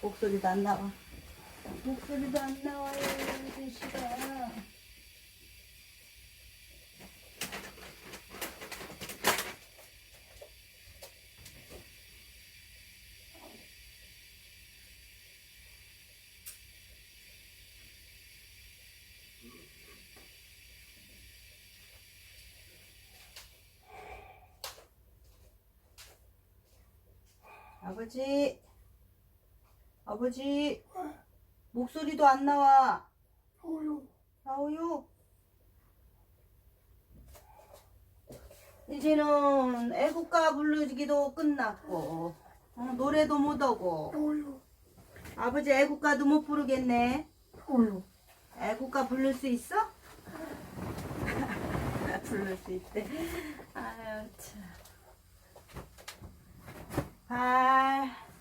목소리도 안 나와. 목소리도 안 나와요, 대시가. 아버지, 아버지, 목소리도 안 나와. 어유 나오요. 이제는 애국가 부르기도 끝났고, 어, 노래도 못하고, 어유 아버지 애국가도 못 부르겠네. 어유 애국가 부를 수 있어? 부를 수 있대. 아유, 참. 발.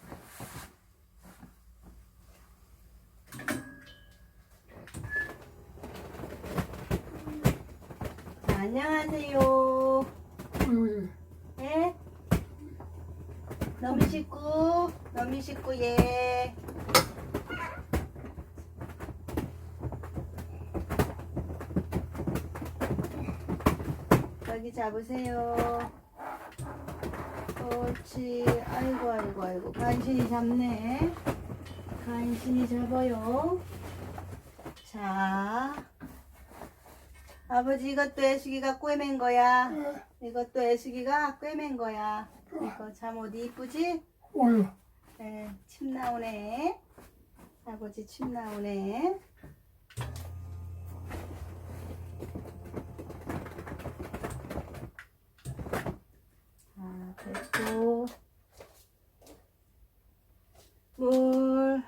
안녕하세요. 예? 너미 식구, 너미 식구, 예. 여기 잡으세요. 옳지. 아이고, 아이고, 아이고. 간신히 잡네. 간신히 잡아요. 자. 아버지, 이것도 애숙이가 꿰맨 거야. 이것도 애숙이가 꿰맨 거야. 이거 잠옷 이쁘지? 네, 침 나오네. 아버지 침 나오네. 자, 됐고. 물.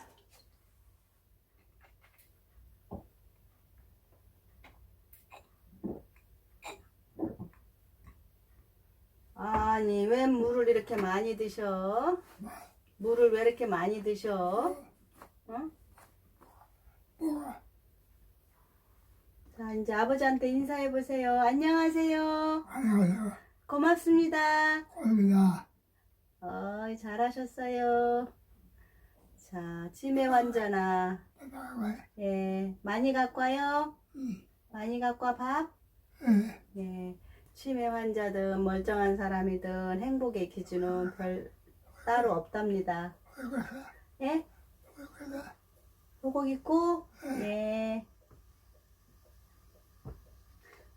아니, 왜 물을 이렇게 많이 드셔? 물을 왜 이렇게 많이 드셔? 어? 자, 이제 아버지한테 인사해 보세요. 안녕하세요. 안녕하세요 고맙습니다. 고맙습니다 어이, 잘하셨어요. 자, 치매 환자나, 예, 많이 갖고 와요. 많이 갖고 와, 밥. 예 예, 치매 환자든 멀쩡한 사람이든 행복의 기준은 별 따로 없답니다. 예? 소복 입고, 예.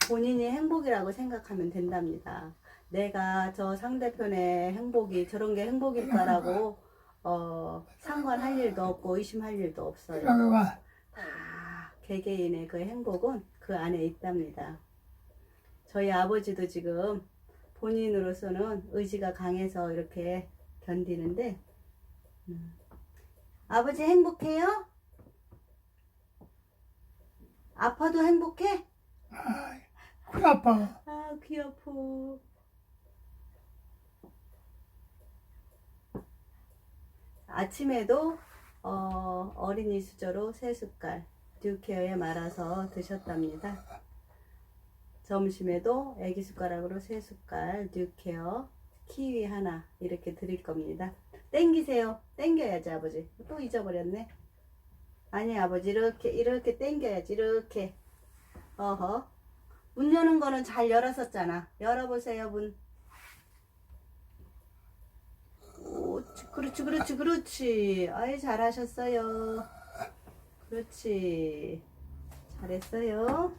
본인이 행복이라고 생각하면 된답니다. 내가 저 상대편의 행복이 저런 게 행복일까라고, 어, 상관할 일도 없고 의심할 일도 없어요. 다 개개인의 그 행복은 그 안에 있답니다. 저희 아버지도 지금 본인으로서는 의지가 강해서 이렇게 견디는데, 음. 아버지 행복해요? 아파도 행복해? 그 아빠 아, 귀 아파. 아침에도 어, 어린이 수저로 세 숟갈 듀케어에 말아서 드셨답니다. 점심에도 애기 숟가락으로 세 숟갈 듀케어 키위 하나 이렇게 드릴 겁니다. 땡기세요. 땡겨야지 아버지. 또 잊어버렸네. 아니 아버지 이렇게 이렇게 땡겨야지 이렇게. 어허. 문 여는 거는 잘 열었었잖아. 열어보세요 문. 오, 그렇지 그렇지 그렇지. 아이 잘하셨어요. 그렇지. 잘했어요.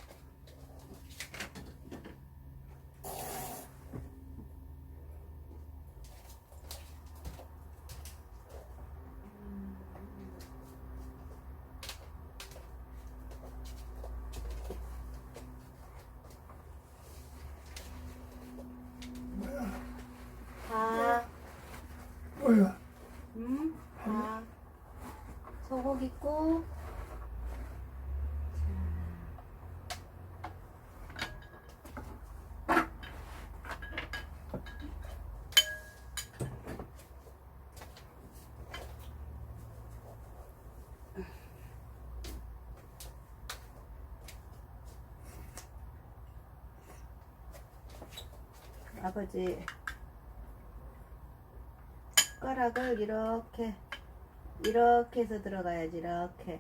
다, 뭐야 음, 다. 입고. 아버지 숟가락을 이렇게 이렇게 해서 들어가야지 이렇게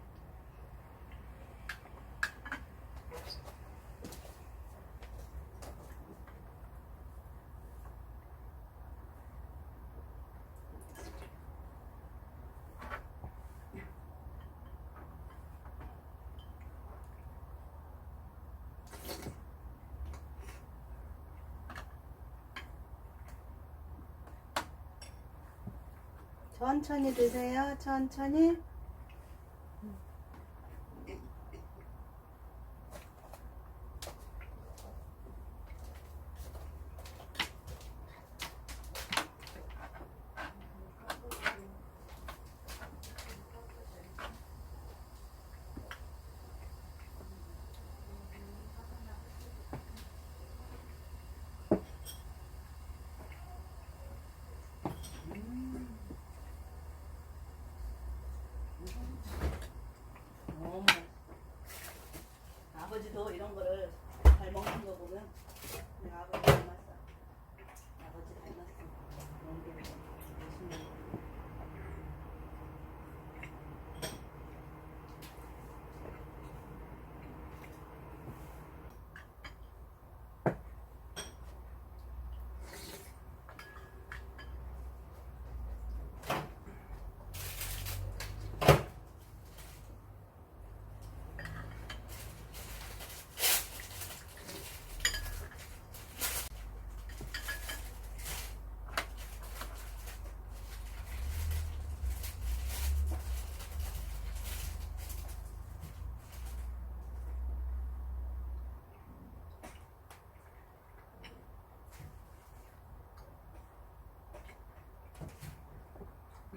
천천히 드세요. 천천히 너무 맛있어. 아버지도 이런 거를 잘 먹는 거 보면 아버지 닮았어. 아버지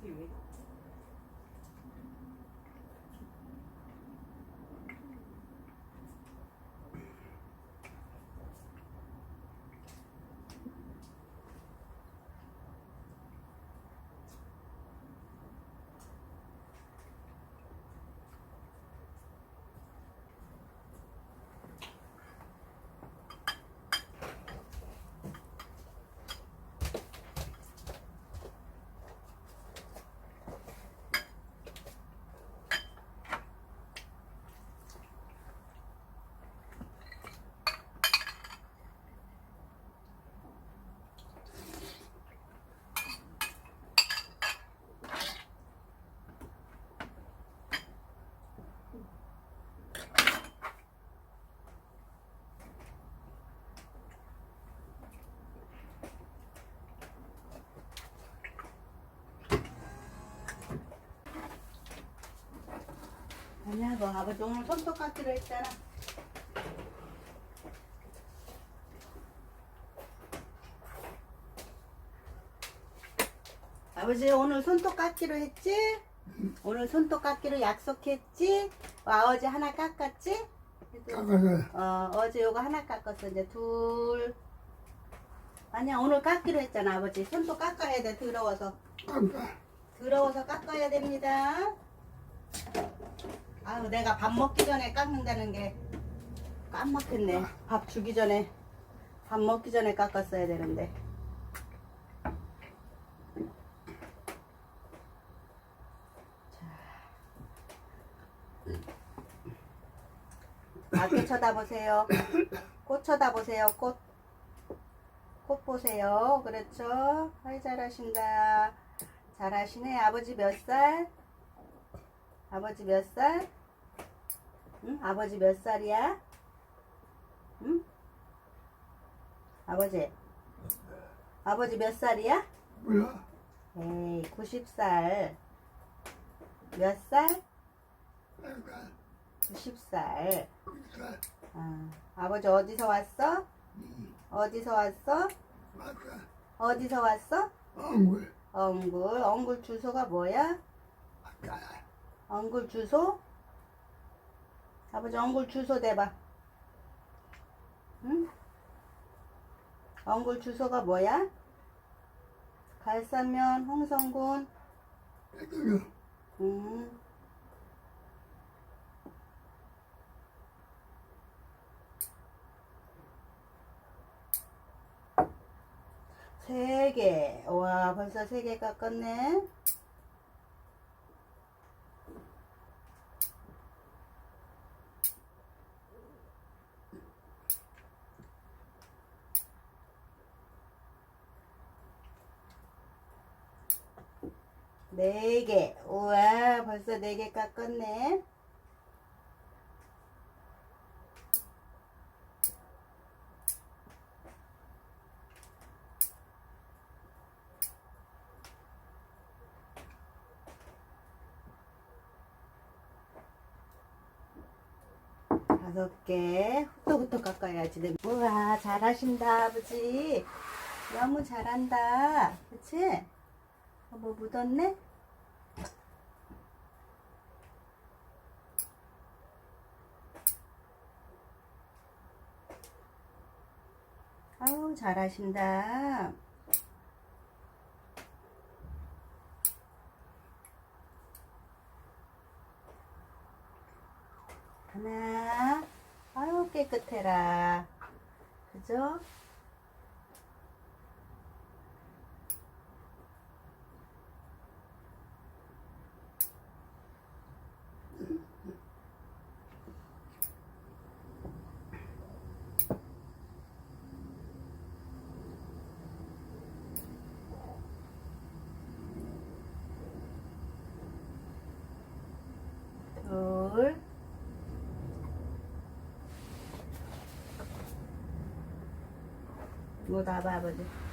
잘 먹는 키위. 아버지 오늘 손톱 깎기로 했잖아. 아버지 오늘 손톱 깎기로 했지? 오늘 손톱 깎기로 약속했지? 어, 아버지 하나 깎았지? 깎아서 어, 어제 요거 하나 깎았어. 이제 둘. 아니야, 오늘 깎기로 했잖아, 아버지. 손톱 깎아야 돼, 더러워서. 깎아. 더러워서 깎아야 됩니다. 아유, 내가 밥 먹기 전에 깎는다는 게 깜빡했네. 밥 주기 전에, 밥 먹기 전에 깎았어야 되는데. 자. 밖에 쳐다보세요. 꽃 쳐다보세요, 꽃. 꽃 보세요. 그렇죠. 아이, 잘하신다. 잘하시네. 아버지 몇 살? 아버지 몇 살? 응? 아버지 몇 살이야? 응? 아버지. 아버지 몇 살이야? 뭐야? 에이, 90살. 몇 살? 내가 90살. 굿살. 아, 아버지 어디서 왔어? 음, 어디서 왔어? 어디서 왔어? 엉굴. 엉굴. 엉굴 주소가 뭐야? 엉굴 주소? 아버지 엉굴 주소 대봐. 응? 엉굴 주소가 뭐야? 갈산면 홍성군. 음. 세 개. 와, 벌써 세 개 깎았네. 네 개. 우와, 벌써 네 개 깎았네. 다섯 개. 후떡후떡 깎아야지. 네. 우와, 잘하신다, 아버지. 너무 잘한다. 그치? 어, 뭐 묻었네? 아우, 잘하신다. 하나. 아유, 깨끗해라. 그죠? 둘. 이거 놔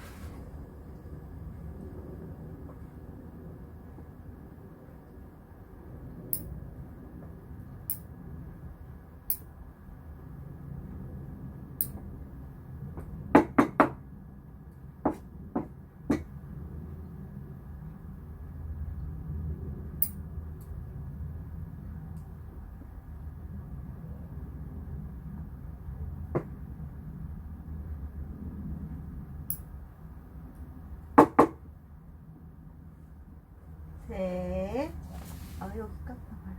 봐, 아버지. 셋. 아, 여기 깜빡 말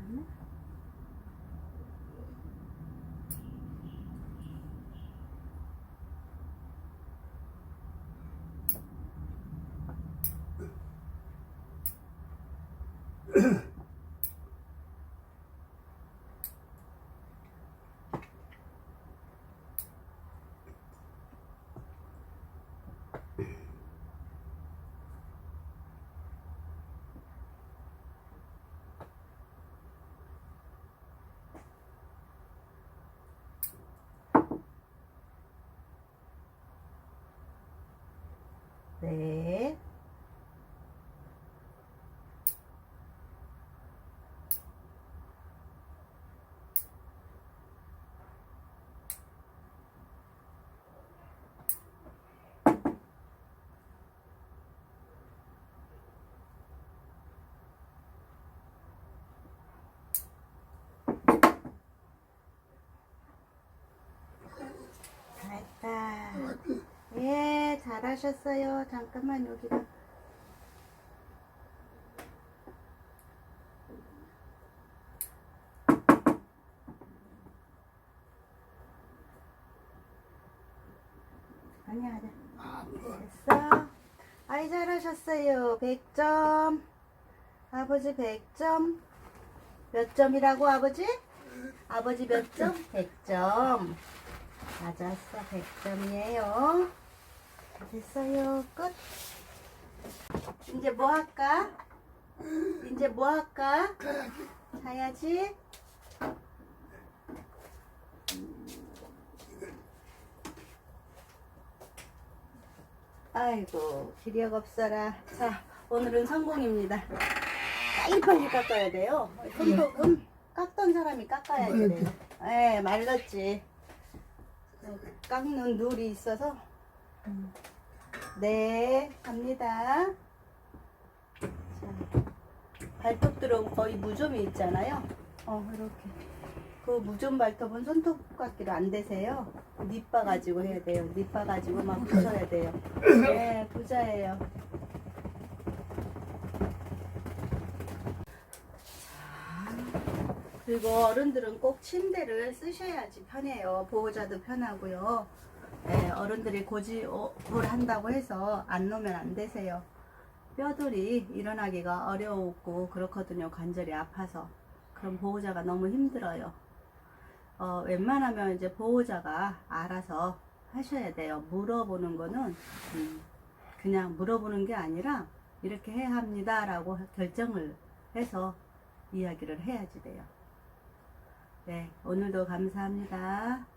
네. 넷. 다 했다. 맞지? 예, 잘하셨어요. 잠깐만 여기다. 아니야, 아니야. 아파. 됐어. 아이, 잘하셨어요. 100점. 아버지 100점. 몇 점이라고, 아버지? 아버지 몇 점? 100점. 맞았어. 100점이에요. 됐어요. 끝. 이제 뭐 할까? 이제 뭐 할까? 자야지. 아이고 기력 없어라. 자 오늘은 성공입니다. 빨리 빨리 깎아야 돼요. 손톱은 깎던 사람이 말랐지? 돼요. 예, 말랐지. 어, 깎는 룰이 있어서. 음. 네, 갑니다. 자, 발톱 들은 거의 무좀이 있잖아요. 어, 이렇게. 그 무좀 발톱은 손톱 깎기로 안 되세요. 립바 가지고 해야 돼요. 립바 가지고 막 부셔야 돼요. 네, 부자예요. 그리고 어른들은 꼭 침대를 쓰셔야지 편해요. 보호자도 편하고요. 네, 어른들이 고지를 한다고 해서 안 놓으면 안 되세요. 뼈들이 일어나기가 어려웠고 그렇거든요. 관절이 아파서. 그럼 보호자가 너무 힘들어요. 어, 웬만하면 이제 보호자가 알아서 하셔야 돼요. 물어보는 거는 음, 그냥 물어보는 게 아니라 이렇게 해야 합니다 라고 결정을 해서 이야기를 해야지 돼요. 네, 오늘도 감사합니다.